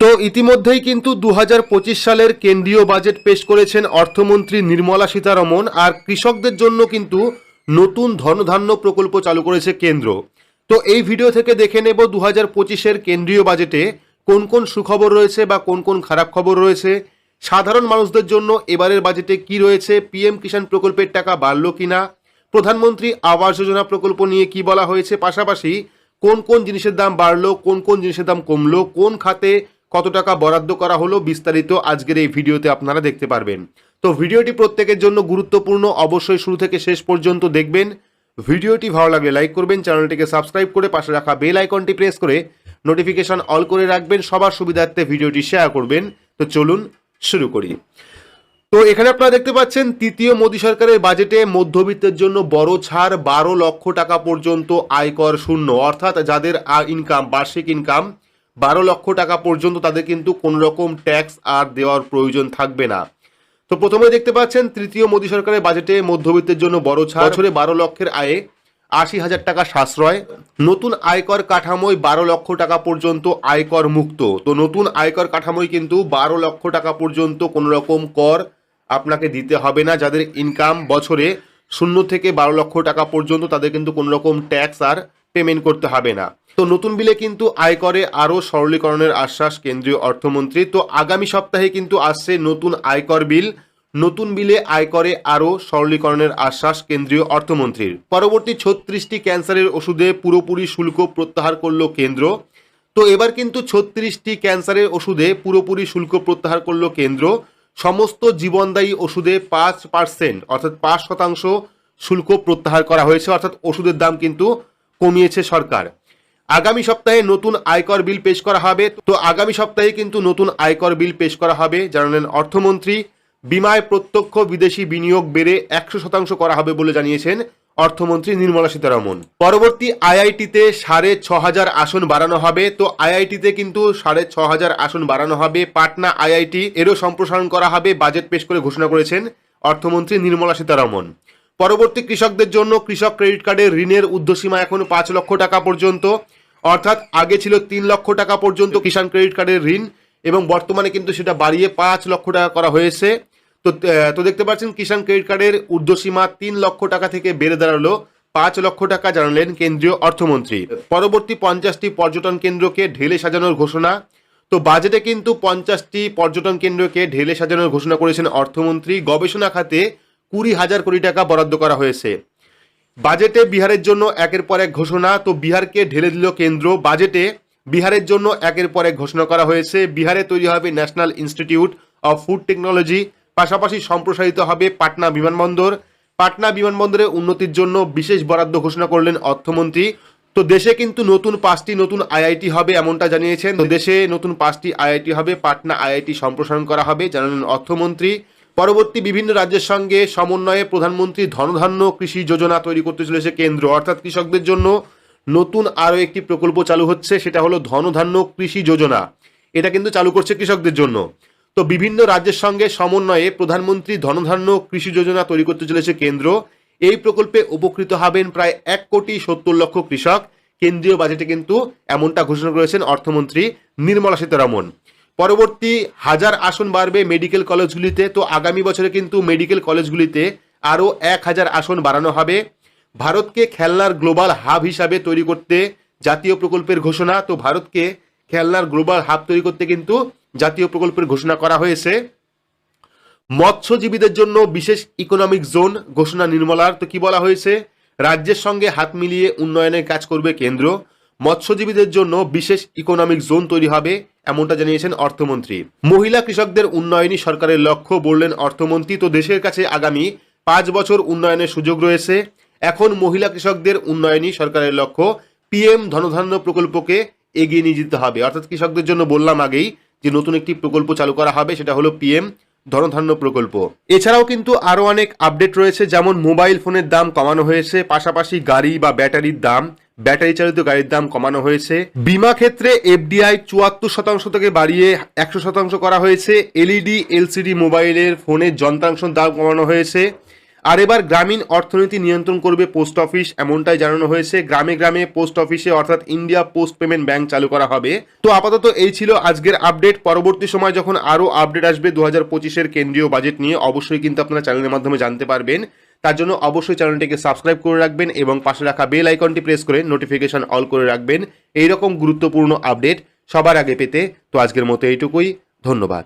তো ইতিমধ্যেই কিন্তু দু হাজার পঁচিশ সালের কেন্দ্রীয় বাজেট পেশ করেছেন অর্থমন্ত্রী নির্মলা সীতারমন আর কৃষকদের জন্য কিন্তু নতুন ধনধান্য প্রকল্প চালু করেছে কেন্দ্র। তো এই ভিডিও থেকে দেখে নেব দু হাজার পঁচিশের কেন্দ্রীয় বাজেটে কোন কোন সুখবর রয়েছে বা কোন কোন খারাপ খবর রয়েছে, সাধারণ মানুষদের জন্য এবারের বাজেটে কি রয়েছে, পিএম কিষাণ প্রকল্পের টাকা বাড়লো কিনা, প্রধানমন্ত্রী আবাস যোজনা প্রকল্প নিয়ে কি বলা হয়েছে, পাশাপাশি কোন কোন জিনিসের দাম বাড়লো, কোন কোন জিনিসের দাম কমলো, কোন খাতে কত টাকা বরাদ্দ করা হলো বিস্তারিত আজকের এই ভিডিওতে আপনারা দেখতে পারবেন। তো ভিডিওটি প্রত্যেকের জন্য গুরুত্বপূর্ণ, অবশ্যই শুরু থেকে শেষ পর্যন্ত দেখবেন। ভিডিওটি ভালো লাগলে লাইক করবেন, চ্যানেলটিকে সাবস্ক্রাইব করে পাশে রাখা বেল আইকনটি প্রেস করে নোটিফিকেশন অল করে রাখবেন, সবার সুবিধার্থে ভিডিওটি শেয়ার করবেন। তো চলুন শুরু করি। তো এখানে আপনারা দেখতে পাচ্ছেন, তৃতীয় মোদী সরকারের বাজেটে মধ্যবিত্তের জন্য বড় ছাড় বারো লক্ষ টাকা পর্যন্ত আয়কর শূন্য, অর্থাৎ যাদের ইনকাম বার্ষিক ইনকাম বারো লক্ষ টাকা পর্যন্ত তাদের কিন্তু কোনো রকম ট্যাক্স আর দেওয়ার প্রয়োজন থাকবে না। তো প্রথমে দেখতে পাচ্ছেন, তৃতীয় মোদী সরকারের বাজেটে মধ্যবিত্তের জন্য বড় ছাড়। বছরে বারো লক্ষের আয়ে আশি হাজার টাকা সাশ্রয়। নতুন আয়কর কাঠামোয় বারো লক্ষ টাকা পর্যন্ত আয়কর মুক্ত। তো নতুন আয়কর কাঠামোয় কিন্তু বারো লক্ষ টাকা পর্যন্ত কোনো রকম কর আপনাকে দিতে হবে না। যাদের ইনকাম বছরে শূন্য থেকে বারো লক্ষ টাকা পর্যন্ত তাদের কিন্তু কোনো রকম ট্যাক্স আর পেমেন্ট করতে হবে না। তো নতুন বিলে কিন্তু আয়করে আরও সরলীকরণের আশ্বাস কেন্দ্রীয় অর্থমন্ত্রী। তো আগামী সপ্তাহে কিন্তু আসছে নতুন আয়কর বিল। নতুন বিলে আয়করে আরও সরলীকরণের আশ্বাস কেন্দ্রীয় অর্থমন্ত্রীর। পরবর্তী ছত্রিশটি ক্যান্সারের ওষুধে পুরোপুরি শুল্ক প্রত্যাহার করল কেন্দ্র। তো এবার কিন্তু ছত্রিশটি ক্যান্সারের ওষুধে পুরোপুরি শুল্ক প্রত্যাহার করল কেন্দ্র। সমস্ত জীবনদায়ী ওষুধে পাঁচ পার্সেন্ট, অর্থাৎ পাঁচ শতাংশ শুল্ক প্রত্যাহার করা হয়েছে। অর্থাৎ ওষুধের দাম কিন্তু কমিয়েছে সরকার। আগামী সপ্তাহে নতুন আয়কর বিল পেশ করা হবে। তো আগামী সপ্তাহে কিন্তু নতুন আয়কর বিল পেশ করা হবে। জানালেন অর্থমন্ত্রী, বিমায় প্রত্যক্ষ বিদেশি বিনিয়োগ বেড়ে একশো শতাংশ করা হবে বলে জানিয়েছেন অর্থমন্ত্রী নির্মলা সীতারমন। পরবর্তী আইআইটিতে সাড়ে ছ হাজার আসন বাড়ানো হবে। তো আইআইটিতে কিন্তু সাড়ে ছ হাজার আসন বাড়ানো হবে। পাটনা আইআইটি এরও সম্প্রসারণ করা হবে। বাজেট পেশ করে ঘোষণা করেছেন অর্থমন্ত্রী নির্মলা সীতারমন। পরবর্তী কৃষকদের জন্য কৃষক ক্রেডিট কার্ডের ঋণের ঊর্ধ্বসীমা এখন পাঁচ লক্ষ টাকা পর্যন্ত। অর্থাৎ আগে ছিল তিন লক্ষ টাকা পর্যন্ত কিষাণ ক্রেডিট কার্ডের ঋণ এবং বর্তমানে কিন্তু সেটা বাড়িয়ে পাঁচ লক্ষ টাকা করা হয়েছে। তো তো দেখতে পাচ্ছেন কিষাণ ক্রেডিট কার্ডের ঊর্ধ্বসীমা তিন লক্ষ টাকা থেকে বেড়ে দাঁড়াল। পাঁচ লক্ষ টাকা জানালেন কেন্দ্রীয় অর্থমন্ত্রী। পরবর্তী পঞ্চাশটি পর্যটন কেন্দ্রকে ঢেলে সাজানোর ঘোষণা। তো বাজেটে কিন্তু পঞ্চাশটি পর্যটন কেন্দ্রকে ঢেলে সাজানোর ঘোষণা করেছেন অর্থমন্ত্রী। গবেষণা খাতে কুড়ি হাজার কোটি টাকা বরাদ্দ করা হয়েছে। বাজেটে বিহারের জন্য একের পর এক ঘোষণা, তো বিহারকে ঢেলে দিল কেন্দ্র। বাজেটে বিহারের জন্য একের পর এক ঘোষণা করা হয়েছে। বিহারে তৈরি হবে national institute of food technology, পাশাপাশি সম্প্রসারিত হবে পাটনা বিমানবন্দর। পাটনা বিমানবন্দরে উন্নতির জন্য বিশেষ বরাদ্দ ঘোষণা করলেন অর্থমন্ত্রী। তো দেশে কিন্তু নতুন পাঁচটি নতুন আইআইটি হবে এমনটা জানিয়েছেন। দেশে নতুন পাঁচটি আইআইটি হবে, পাটনা আইআইটি সম্প্রসারণ করা হবে, জানালেন অর্থমন্ত্রী। পরবর্তী বিভিন্ন রাজ্যের সঙ্গে সমন্বয়ে প্রধানমন্ত্রী ধনধান্য কৃষি যোজনা তৈরি করতে চলেছে কেন্দ্র। অর্থাৎ কৃষকদের জন্য নতুন আরও একটি প্রকল্প চালু হচ্ছে, সেটা হলো ধনধান্য কৃষি যোজনা। এটা কিন্তু চালু করছে কৃষকদের জন্য। তো বিভিন্ন রাজ্যের সঙ্গে সমন্বয়ে প্রধানমন্ত্রী ধনধান্য কৃষি যোজনা তৈরি করতে চলেছে কেন্দ্র। এই প্রকল্পে উপকৃত হবেন প্রায় এক কোটি সত্তর লক্ষ কৃষক। কেন্দ্রীয় বাজেটে কিন্তু এমনটা ঘোষণা করেছেন অর্থমন্ত্রী নির্মলা সীতারামন। পরবর্তী হাজার আসন বাড়বে মেডিকেল কলেজগুলিতে তো আগামী বছরে কিন্তু মেডিকেল কলেজগুলিতে আরও এক হাজার আসন বাড়ানো হবে। ভারতকে খেলনার গ্লোবাল হাব হিসাবে তৈরি করতে জাতীয় প্রকল্পের ঘোষণা। তো ভারতকে খেলনার গ্লোবাল হাব তৈরি করতে কিন্তু জাতীয় প্রকল্পের ঘোষণা করা হয়েছে। মৎস্যজীবীদের জন্য বিশেষ ইকোনমিক জোন ঘোষণা নির্মলার। তো কি বলা হয়েছে? রাজ্যের সঙ্গে হাত মিলিয়ে উন্নয়নের কাজ করবে কেন্দ্র। মৎস্যজীবীদের জন্য বিশেষ ইকোনমিক জোন তৈরি হবে। এমনটা জানিয়েছেন অর্থমন্ত্রী। মহিলা কৃষকদের উন্নয়নই সরকারের লক্ষ্য বললেন অর্থমন্ত্রী, তো দেশের কাছে আগামী পাঁচ বছর উন্নয়নের সুযোগ রয়েছে। এখন মহিলা কৃষকদের উন্নয়নই সরকারের লক্ষ্য পিএম ধনধান্য প্রকল্পকে এগিয়ে নিয়ে যেতে হবে। অর্থাৎ কৃষকদের জন্য বললাম আগেই যে নতুন একটি প্রকল্প চালু করা হবে, সেটা হলো পিএম ধনধান্য প্রকল্প। এছাড়াও কিন্তু আরও অনেক আপডেট রয়েছে, যেমন মোবাইল ফোনের দাম কমানো হয়েছে, পাশাপাশি গাড়ি বা ব্যাটারির দাম ব্যাটারি চালিত গাড়ির দাম কমানো হয়েছে। বিমা ক্ষেত্রে এফডিআই চুয়াত্তর শতাংশ থেকে বাড়িয়ে একশো শতাংশ করা হয়েছে। এলইডি, এলসিডি মোবাইলের ফোনের যন্ত্রাংশের দাম কমানো হয়েছে। আর এবার গ্রামীণ অর্থনীতি নিয়ন্ত্রণ করবে পোস্ট অফিস, এমনটাই জানানো হয়েছে। গ্রামে গ্রামে পোস্ট অফিসে, অর্থাৎ ইন্ডিয়া পোস্ট পেমেন্ট ব্যাংক চালু করা হবে। তো আপাতত এই ছিল আজকের আপডেট। পরবর্তী সময় যখন আরও আপডেট আসবে, দু হাজার পঁচিশের কেন্দ্রীয় বাজেট নিয়ে অবশ্যই কিন্তু আপনারা চ্যানেলের মাধ্যমে জানতে পারবেন। তার জন্য অবশ্যই চ্যানেলটিকে সাবস্ক্রাইব করে রাখবেন এবং পাশে রাখা বেল আইকনটি প্রেস করে নোটিফিকেশন অল করে রাখবেন। এই রকম গুরুত্বপূর্ণ আপডেট সবার আগে পেতে তো আজকের মতো এইটুকুই। ধন্যবাদ।